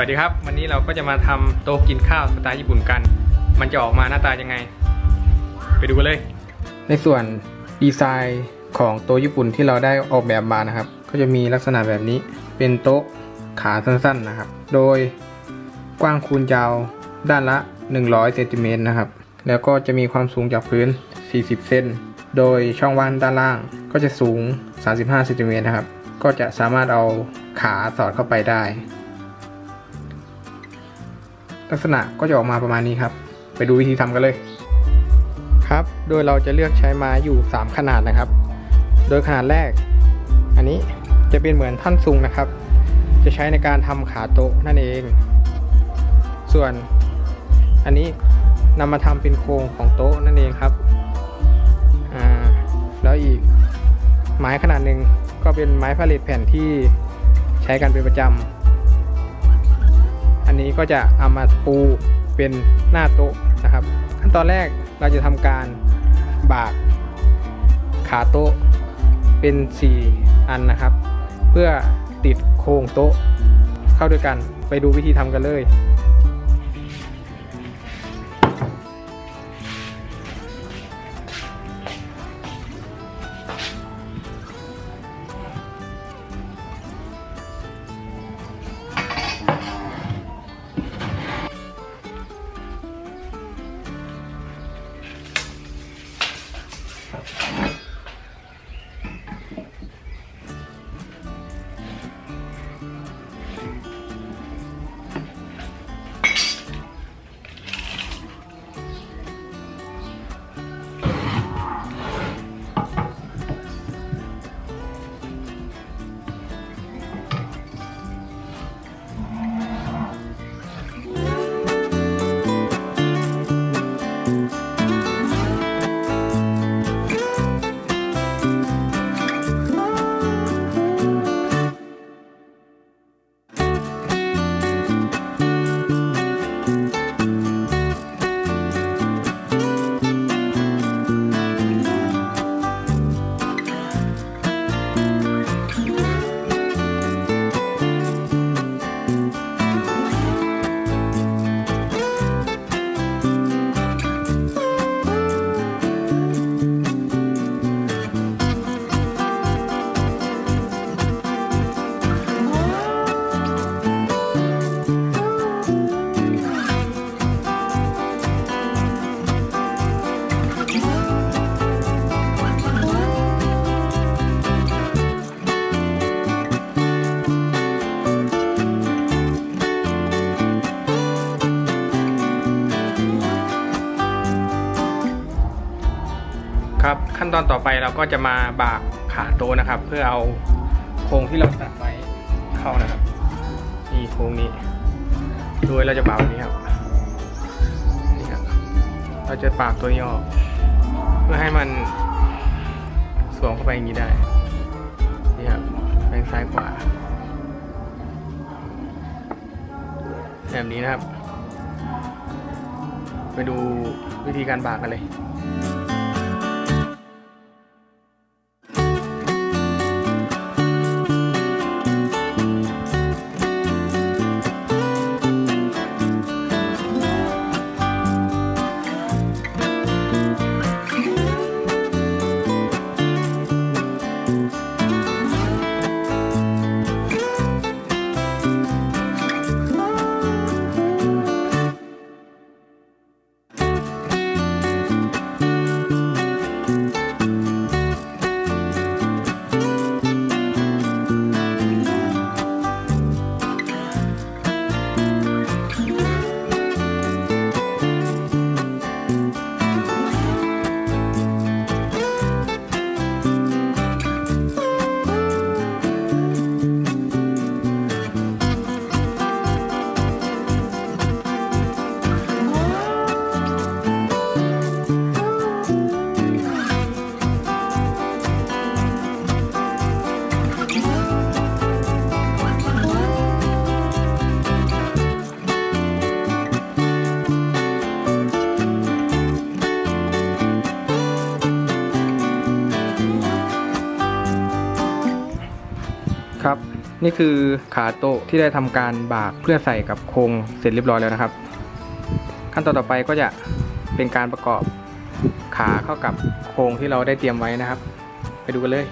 วัสดีครับ วันนี้เราก็จะมาทำโต๊ะกินข้าวสไตล์ญี่ปุ่นกัน มันจะออกมาหน้าตายังไง ไปดูกันเลย ในส่วนดีไซน์ของโต๊ะญี่ปุ่นที่เราได้ออกแบบมานะครับ ก็จะมีลักษณะแบบนี้เป็นโต๊ะขาสั้นๆนะครับ โดยกว้างคูณยาวด้านละ 100เซนติเมตรนะครับ แล้วก็จะมีความสูงจากพื้น 40 เซน โดยช่องว่างด้านล่างก็จะสูง 35เซนติเมตรนะครับ ก็จะสามารถเอาขาสอดเข้าไปได้ ลักษณะก็จะออกมาประมาณนี้ครับ ไปดูวิธีทำกันเลย ครับ โดยเราจะเลือกใช้ไม้อยู่ 3 ขนาดนะครับ โดยขนาดแรก อันนี้จะเป็นเหมือนท่อนซุงนะครับ จะใช้ในการทำขาโต๊ะนั่นเอง ส่วนอันนี้นำมาทำเป็นโครงของโต๊ะนั่นเองครับอ่าแล้วอีกไม้ขนาดหนึ่งก็เป็นไม้ผลิตแผ่นที่ใช้กันเป็นประจำ อันนี้ก็จะเอามาปูเป็นหน้าโต๊ะนะครับ ขั้นตอนแรกเราจะทำการบากขาโต๊ะเป็น 4 อันนะครับ เพื่อติดโครงโต๊ะเข้าด้วยกันไปดูวิธีทำกันเลย ครับ ขั้นตอนต่อไปเราก็จะมาบากขาโต๊ะนะครับ เพื่อเอาโครงที่เราตัดไว้เข้านะครับนี่โครงนี้โดยเราจะบากนี้ครับนี่ครับเราจะปากตัวนี้ออกเพื่อให้มันสวมเข้าไปอย่างนี้ได้นี่ครับแบ่งซ้ายขวาแบบนี้นะครับ ไปดูวิธีการบากกันเลย นี่คือขาโต๊ะที่ได้ทำการบากเพื่อใส่กับโครงเสร็จเรียบร้อยแล้วนะครับ ขั้นตอนต่อไปก็จะเป็นการประกอบขาเข้ากับโครงที่เราได้เตรียมไว้นะครับ ไปดูกันเลย